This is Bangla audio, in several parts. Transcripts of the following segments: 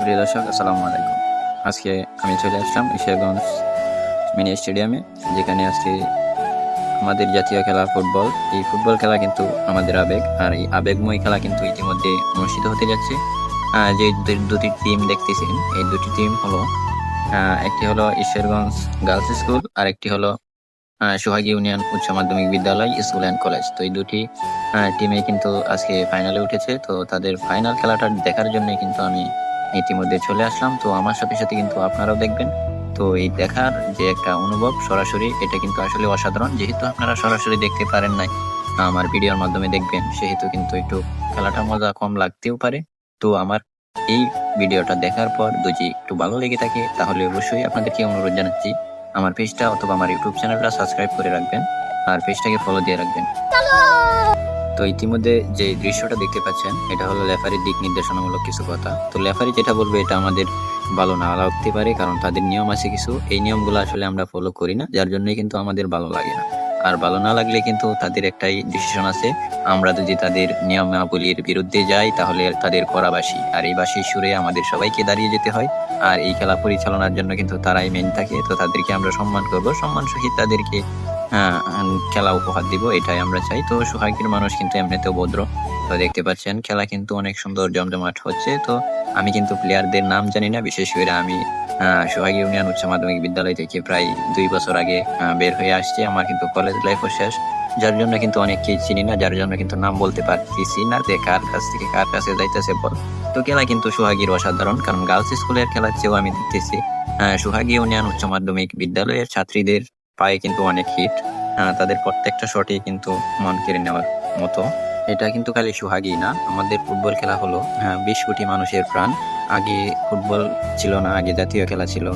সুপ্রিয় দর্শক, আসসালামু আলাইকুম। আজকে আমি চলে আসলাম ঈশ্বরগঞ্জ মিনি স্টেডিয়ামে, যেখানে আজকে আমাদের জাতীয় খেলা ফুটবল। এই ফুটবল খেলা কিন্তু আমাদের আবেগ, আর এই আবেগময় খেলা কিন্তু ইতিমধ্যে অনুষ্ঠিত হতে যাচ্ছে। যে দুটি টিম দেখতেছেন, এই দুটি টিম হলো একটি হলো ঈশ্বরগঞ্জ গার্লস স্কুল আর একটি হলো সোহাগী ইউনিয়ন উচ্চ মাধ্যমিক বিদ্যালয় স্কুল অ্যান্ড কলেজ তো এই দুটি টিমে কিন্তু আজকে ফাইনালে উঠেছে। তো তাদের ফাইনাল খেলাটা দেখার জন্য কিন্তু আমি ইতিমধ্যে চলে আসলাম। তো আমার সাথে সাথে কিন্তু আপনারাও দেখবেন। তো এই দেখার যে একটা অনুভব সরাসরি, এটা কিন্তু আসলে অসাধারণ। যেহেতু আপনারা সরাসরি দেখতে পারেন নাই, আমার ভিডিওর মাধ্যমে দেখবেন, সেহেতু কিন্তু একটু খেলাটা মজা কম লাগতেও পারে। তো আমার এই ভিডিওটা দেখার পর যদি একটু ভালো লেগে থাকে, তাহলে অবশ্যই আপনাদেরকে অনুরোধ জানাচ্ছি, আমার পেজটা অথবা আমার ইউটিউব চ্যানেলটা সাবস্ক্রাইব করে রাখবেন, আর পেজটাকে ফলো দিয়ে রাখবেন। তো ইতিমধ্যে যে দৃশ্যটা দেখতে পাচ্ছেন, এটা হলো লেফারির দিক নির্দেশনামূলক কিছু কথা। তো লেফারি যেটা বলবে, এটা আমাদের ভালো না লাগতে পারে, কারণ তাদের নিয়ম আছে কিছু। এই নিয়মগুলো আসলে আমরা ফলো করি না, যার জন্যই কিন্তু আমাদের ভালো লাগে না। আর ভালো না লাগলে কিন্তু তাদের একটাই ডিসিশন আছে, আমরা যদি তাদের নিয়মাবলীর বিরুদ্ধে যাই, তাহলে তাদের করা বাসি আর এই বাসির সুরে আমাদের সবাইকে দাঁড়িয়ে যেতে হয়। আর এই খেলা পরিচালনার জন্য কিন্তু তারাই মেন থাকে। তো তাদেরকে আমরা সম্মান করব। সম্মান সহিত তাদেরকে খেলা উপহার দিব, এটাই আমরা চাই। তো সোহাগীর মানুষ কিন্তু এমনিতেও ভদ্র। তো দেখতে পাচ্ছেন, খেলা কিন্তু অনেক সুন্দর, জমজমাট হচ্ছে। তো আমি কিন্তু প্লেয়ারদের নাম জানি না, বিশেষ করে আমি সোহাগী ইউনিয়ন উচ্চ মাধ্যমিক বিদ্যালয় থেকে প্রায় দুই বছর আগে বের হয়ে আসছে। আমার কিন্তু কলেজ লাইফও শেষ। যার জন্য কিন্তু অনেককেই চিনি না, যার জন্য কিন্তু নাম বলতে পারতেছি না যে কার কাছ থেকে কার কাছে যাইতেছে বল। তো খেলা কিন্তু সোহাগীর অসাধারণ, কারণ গার্লস স্কুলের খেলার চেয়েও আমি দেখতেছি সোহাগী ইউনিয়ন উচ্চ মাধ্যমিক বিদ্যালয়ের ছাত্রীদের পায়ে কিন্তু অনেক হিট তাদের প্রত্যেকটা শটে কিন্তু মন কেড়ে নেওয়ার মতো। এটা কিন্তু খালি সোহাগী না আমাদের ফুটবল খেলা হলো আহ, বিশ কোটি মানুষের প্রাণ। আগে ফুটবল ছিল না আগে জাতীয় খেলা ছিল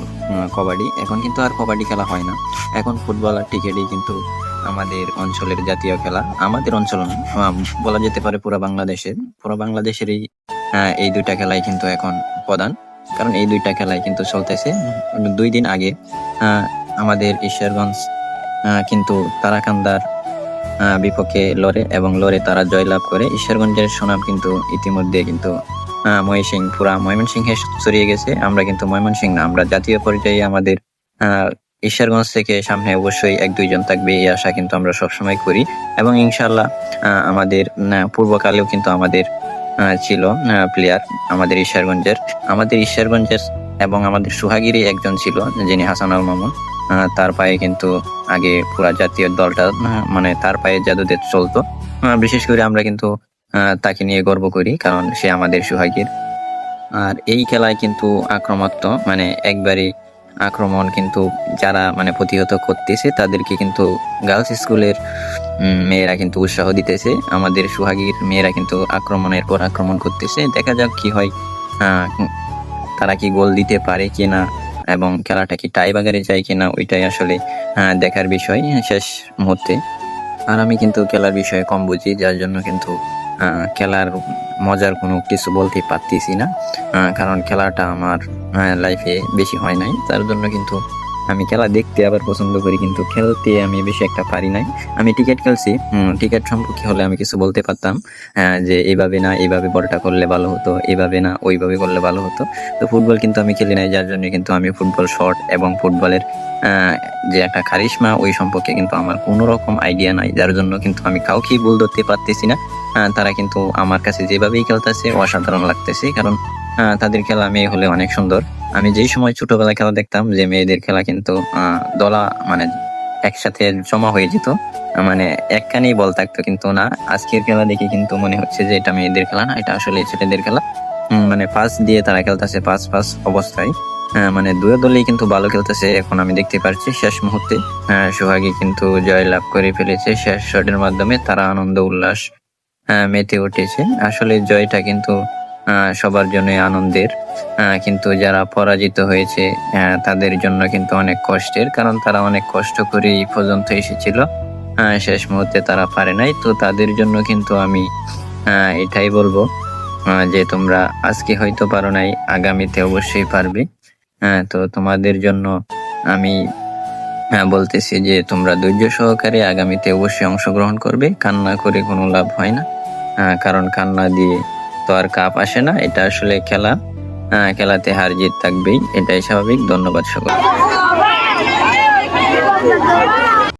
কবাডি। এখন কিন্তু আর কবাডি খেলা হয় না। এখন ফুটবল আর ক্রিকেটই কিন্তু আমাদের অঞ্চলের জাতীয় খেলা। আমাদের অঞ্চল বলা যেতে পারে পুরো বাংলাদেশের পুরো বাংলাদেশেরই এই দুইটা খেলাই কিন্তু এখন প্রধান। কারণ এই দুইটা খেলাই কিন্তু চলতেছে। দুই দিন আগে আমাদের ঈশ্বরগঞ্জ কিন্তু তারাকান্দার বিপক্ষে লড়ে এবং লড়ে তারা জয়লাভ করে। ঈশ্বরগঞ্জের সুনাম কিন্তু ইতিমধ্যে কিন্তু ময়মনসিং পুরা ময়মনসিংহে ছড়িয়ে গেছে। আমরা কিন্তু ময়মনসিং না আমরা জাতীয় পর্যায়ে আমাদের ঈশ্বরগঞ্জ থেকে সামনে অবশ্যই এক দুইজন থাকবে এই আশা কিন্তু আমরা সবসময় করি। এবং ইনশাল্লাহ আমাদের পূর্বকালেও কিন্তু আমাদের ছিল প্লেয়ার আমাদের ঈশ্বরগঞ্জের। আমাদের ঈশ্বরগঞ্জের এবং আমাদের সুহাগিরি একজন ছিল যিনি হাসানুল মামুন। আহ, তার পায়ে কিন্তু আগে পুরা জাতীয় দলটা মানে তার পায়ে জাদুদের চলতো। বিশেষ করে আমরা কিন্তু তাকে নিয়ে গর্ব করি, কারণ সে আমাদের সুহাগীর আর এই খেলায় কিন্তু আক্রমণাত্মক মানে একবারই আক্রমণ কিন্তু যারা মানে প্রতিহত করতেছে, তাদেরকে কিন্তু গার্লস স্কুলের মেয়েরা কিন্তু উৎসাহ দিতেছে। আমাদের সুহাগীর মেয়েরা কিন্তু আক্রমণের পর আক্রমণ করতেছে। দেখা যাক কি হয় তারা কি গোল দিতে পারে কিনা। এবং খেলাটা কি টাই বাগারে যায় কিনা ওইটাই আসলে দেখার বিষয় শেষ মুহূর্তে। আর আমি কিন্তু খেলার বিষয়ে কম বুঝি, যার জন্য কিন্তু খেলার মজার কোনো কিছু বলতে পারতেছি না কারণ খেলাটা আমার লাইফে বেশি হয় নাই, তার জন্য কিন্তু আমি খেলা দেখতে আবার পছন্দ করি, কিন্তু খেলতে আমি বেশি একটা পারি নাই। আমি টিকিট খেলছি টিকিট সম্পর্কে হলে আমি কিছু বলতে পারতাম যে এইভাবে না এইভাবে বলটা করলে ভালো হতো এইভাবে না, ওইভাবে করলে ভালো হতো। তো ফুটবল কিন্তু আমি খেলি নাই, যার জন্য কিন্তু আমি ফুটবল শট এবং ফুটবলের যে একটা কারিশমা ওই সম্পর্কে কিন্তু আমার কোনো রকম আইডিয়া নাই, যার জন্য কিন্তু আমি কাউকেই ভুল ধরতে পারতেছি না। তারা কিন্তু আমার কাছে যেভাবেই খেলতেছে, অসাধারণ লাগতেছে, কারণ তাদের খেলা মেয়ে হলে অনেক সুন্দর। আমি যেই সময় ছোটবেলায় খেলা দেখতাম, যে মেয়েদের খেলা কিন্তু দলা মানে একসাথে জমা হয়ে যেত। মানে একখানেই বল থাকতো কিন্তু না। আজকের খেলা দেখে কিন্তু মনে হচ্ছে যে এটা মেয়েদের খেলা না, এটা আসলে ছেলেদের খেলা। মানে পাস দিয়ে তারা খেলতেছে পাস পাস অবস্থায়। মানে দুই দলেই কিন্তু ভালো খেলতেছে, এখন আমি দেখতে পাচ্ছি শেষ মুহূর্তে। সোহাগী কিন্তু জয় লাভ করে ফেলেছে শেষ শটের মাধ্যমে, তারা আনন্দ, উল্লাস মেতে উঠেছে। আসলে জয়টা কিন্তু সবার জন্য আনন্দের। কিন্তু যারা পরাজিত হয়েছে তাদের জন্য কিন্তু অনেক কষ্টের, কারণ তারা অনেক কষ্ট করে এই পর্যন্ত এসেছিল। শেষ মুহূর্তে তারা পারে নাই। তো তাদের জন্য কিন্তু আমি এটাই বলব যে তোমরা আজকে হয়তো পারো নাই, আগামীতে অবশ্যই পারবে। তো তোমাদের জন্য আমি বলতেছি যে তোমরা ধৈর্য সহকারে আগামীতে অবশ্যই অংশগ্রহণ করবে। কান্না করে কোনো লাভ হয় না। কারণ কান্না দিয়ে তো আর কাপ আসে না, এটা আসলে খেলা। হ্যাঁ, খেলাতে হার জিত থাকবেই, এটাই স্বাভাবিক। ধন্যবাদ সকল